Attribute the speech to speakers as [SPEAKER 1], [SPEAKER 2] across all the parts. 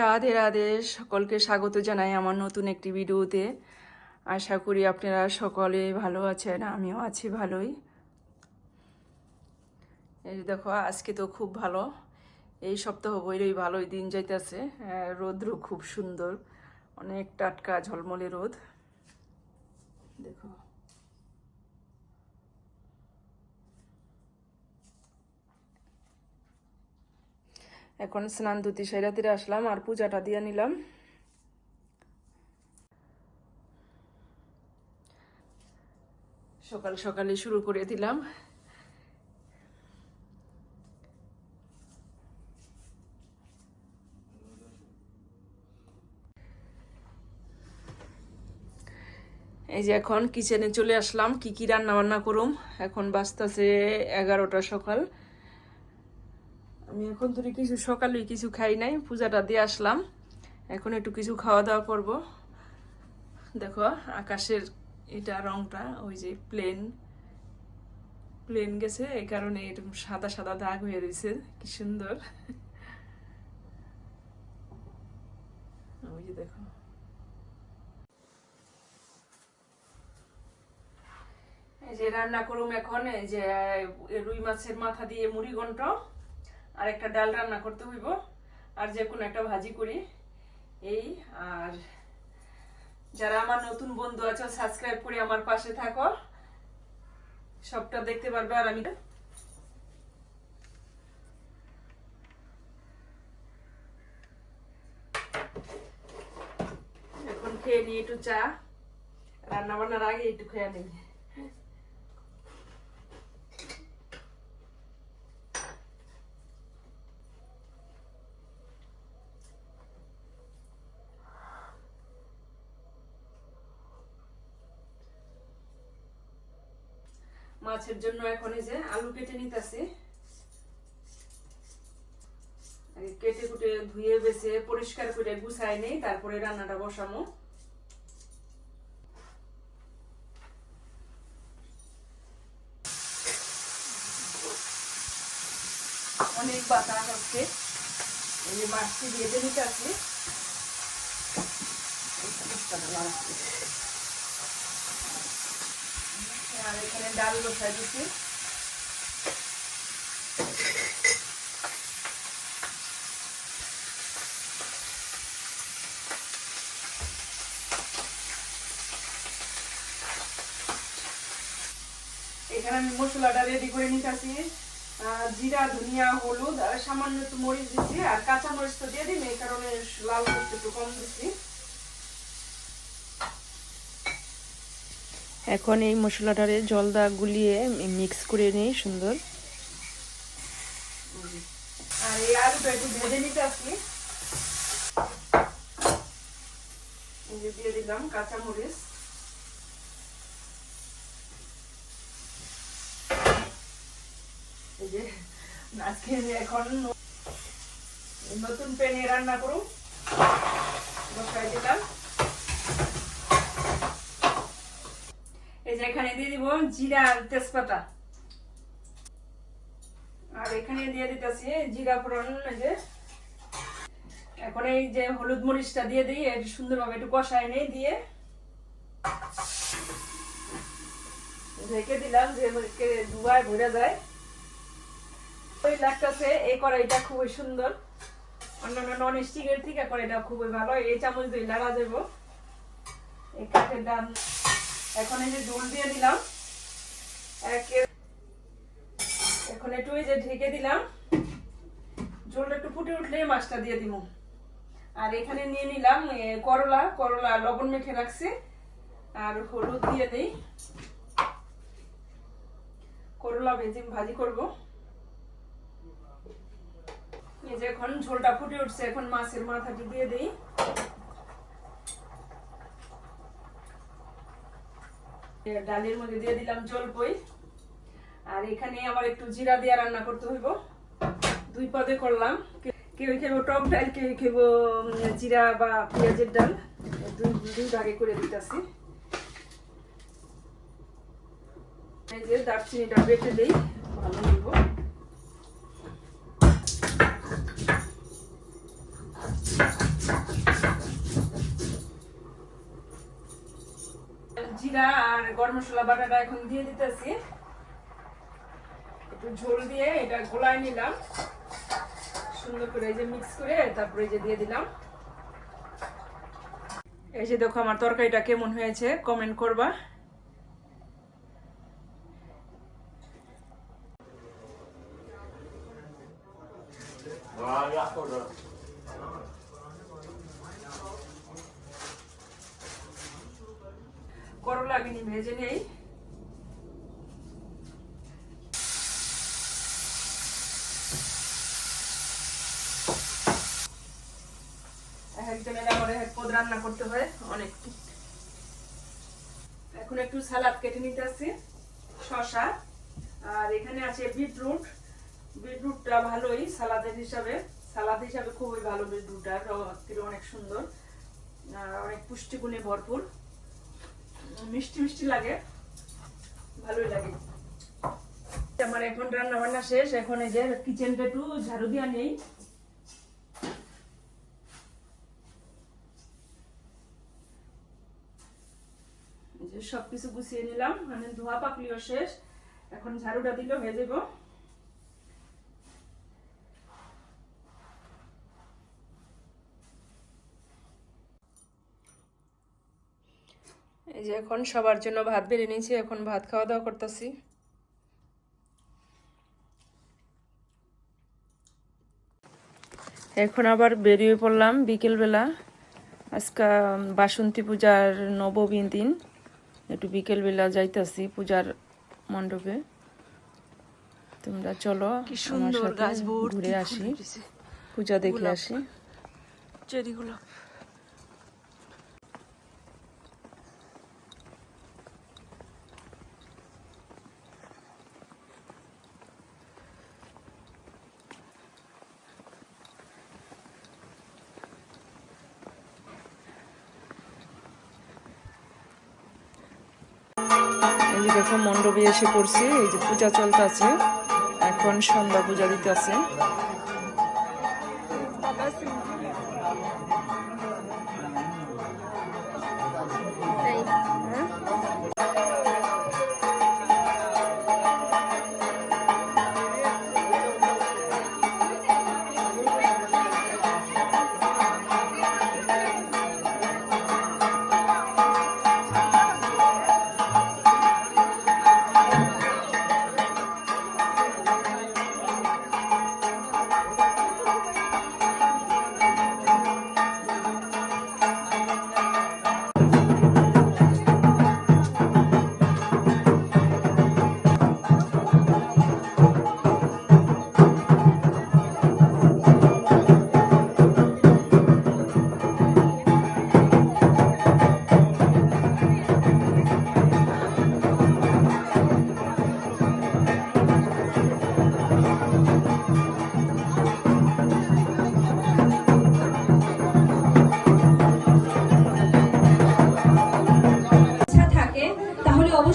[SPEAKER 1] রাধে রাধে সকলকে স্বাগত জানাই আমার নতুন একটি ভিডিওতে। আশা করি আপনারা সকলে ভালো আছেন, আমিও আছি ভালোই। এই দেখো, আজকে তো খুব ভালো। এই সপ্তাহ বইরই ভালোই, দিন যাইতেছে। রোদ্র খুব সুন্দর। অনেক টাটকা ঝলমলে রোদ। দেখো। এখন স্নান ধুতি সেরাতিরে আসলাম আর পূজাটা দিয়ে নিলাম। সকাল সকালে শুরু করে দিলাম। এই যে এখন কিচেনে চলে আসলাম, কি কি রান্না বান্না করুম? এখন বাজতেছে এগারোটা সকাল। আমি এখন ধরে কিছু সকালে কিছু খাই নাই, পূজাটা দিয়ে আসলাম। এখন একটু কিছু খাওয়া দাওয়া করব। দেখো, আকাশের এটা রংটা, ওই যে প্লেন প্লেন গেছে, এই কারণে এরকম সাদা সাদা দাগ হয়ে রয়েছে। কি সুন্দর। ওই যে দেখো। এই যে রান্না করুম এখন, এই যে রুই মাছের মাথা দিয়ে মুড়ি ঘন্ট আর একটা ডাল রান্না করতে হইব, আর যে কোনো একটা ভাজি করি। এই, আর যারা আমার নতুন বন্ধু আছে সাবস্ক্রাইব করে আমার পাশে থাকো। সবটা দেখতে পারবে আর আমি এখন খেয়ে নিই একটু চা। রান্না বান্নার আগে একটু খেয়ে নিই। মাছের জন্য এখন এই যে আলু কেটে নিতেছি। কেটে কুটে ধুয়ে বেছে পরিষ্কার করে গুছাই নেই, তারপরে রান্নাটা বসামো। অনেক বাতাস হচ্ছে এই মাছটি ভেজে নিতে আসি। আর এখানে ডাল বসাই দিচ্ছি। এখানে আমি মশলাটা রেডি করে নিতেছি। জিরা, ধনিয়া, হলুদ আর সামান্য একটু মরিচ দিচ্ছি। আর কাঁচা মরিচ তো দিয়ে দিন এই কারণে লাল মরিচ একটু কম দিচ্ছি। এখন এই মশলাটারে জল দা গুলিয়ে মিক্স করে নিই, সুন্দর। আর এই একটু নিতে দিয়ে এখন নতুন প্যানে রান্না করুন বসাই দিলাম। এখানে দিয়ে দিব জিরা তেজপাতা। আর এখানে দিয়ে দিতেছি জিরা ফোড়ন যে। এখন এই যে হলুদ মরিচটা দিয়ে দিই একটু সুন্দরভাবে একটু কষায় নেই দিয়ে। ঢেকে দিলাম, যে দুয়ায় ভরে যায়। ওই লাগতেছে, এই কড়াইটা খুবই সুন্দর। অন্যান্য নন স্টিকের থেকে কড়াইটা খুবই ভালো, এই চামচ দিয়ে লাগা দেবো এই কাঠের ডান এখন এই যে ঝোল দিয়ে দিলাম। এখন একটু এই যে ঢেকে দিলাম। ঝোলটা একটু ফুটে উঠলে মাছটা দিয়ে দিব। আর এখানে নিয়ে নিলাম করলা করলা লবণ মেখে রাখছি। আর হলুদ দিয়ে দিই। করলা ভেজে ভাজি করব। এই যে এখন ঝোলটা ফুটে উঠছে, এখন মাছের মাথাটি দিয়ে দিই। ডালের মধ্যে দিয়ে দিলাম জলপই আর এখানে আমার একটু জিরা দিয়ে রান্না করতে হইব। দুই পদে করলাম। কেউ খেবো টক ডাল, কেউ খেবো জিরা বা পেঁয়াজের ডাল। দুই দুই ভাগে করে দিতেছি। এই যে দারচিনিটা বেটে দিই। মশলা বাটাটা এখন দিয়ে দিতেছি একটু ঝোল দিয়ে এটা গোলায় নিলাম সুন্দর করে এই যে মিক্স করে তারপরে যে দিয়ে দিলাম এই যে দেখো আমার তরকারিটা কেমন হয়েছে কমেন্ট করবা বিনি ভেজে নেই। এখন একটু সালাদ কেটে আর এখানে আছে বিটরুট। ভালোই হিসাবে। সালাদ হিসাবে খুবই ভালো বিটরুটটা রক্তির অনেক সুন্দর। আর অনেক পুষ্টিগুণে ভরপুর। মিষ্টি মিষ্টি লাগে। ভালোই লাগে। আমার এখন রান্না বান্না শেষ। এখন এই যে কিচেনটা একটু ঝাড়ু দিয়া নেই সবকিছু গুছিয়ে নিলাম। মানে ধোয়া পাকলিও শেষ। এখন ঝাড়ুটা দিলে হয়ে যাব এই যে এখন সবার জন্য ভাত বেড়ে নিয়েছি এখন ভাত খাওয়া দাওয়া করতেছি। এখন আবার বেরিয়ে পড়লাম বিকেলবেলা। আজকে বাসন্তী পূজার নবমী দিন। একটু বিকেলবেলা যাইতাছি পূজার মণ্ডপে। তোমরা চলো আমার সাথে ঘুরে আসি। পূজা দেখে। আসি।
[SPEAKER 2] চেরি গোলাপ।
[SPEAKER 1] দেখো মণ্ডপে এসে পড়ছে এই যে পূজা চলতে আছে এখন সন্ধ্যা পূজা দিতে আছে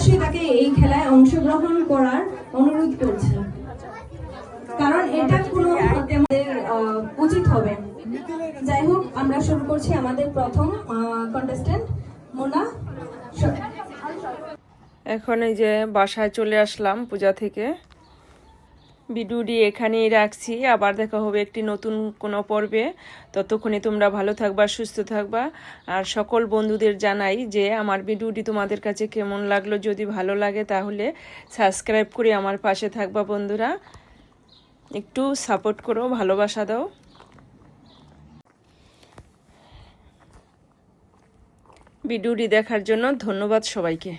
[SPEAKER 3] অবশ্যই তাকে এই খেলায় অংশগ্রহণ করার অনুরোধ করছি। কারণ এটা কোনো আমাদের উচিত হবে। যাই হোক, আমরা শুরু করছি আমাদের প্রথম কন্টেস্টেন্ট মোনা
[SPEAKER 1] এখন এই যে বাসায় চলে আসলাম পূজা থেকে। ভিডিওটি এখানেই রাখছি। আবার দেখা হবে একটি নতুন কোনো পর্বে। ততক্ষণে তোমরা ভালো থাকবা, সুস্থ থাকবা। আর সকল বন্ধুদের জানাই যে আমার ভিডিওটি তোমাদের কাছে কেমন লাগল। যদি ভালো লাগে তাহলে সাবস্ক্রাইব করে আমার পাশে থাকবা বন্ধুরা। একটু সাপোর্ট করো, ভালোবাসা দাও। ভিডিওটি দেখার জন্য ধন্যবাদ সবাইকে।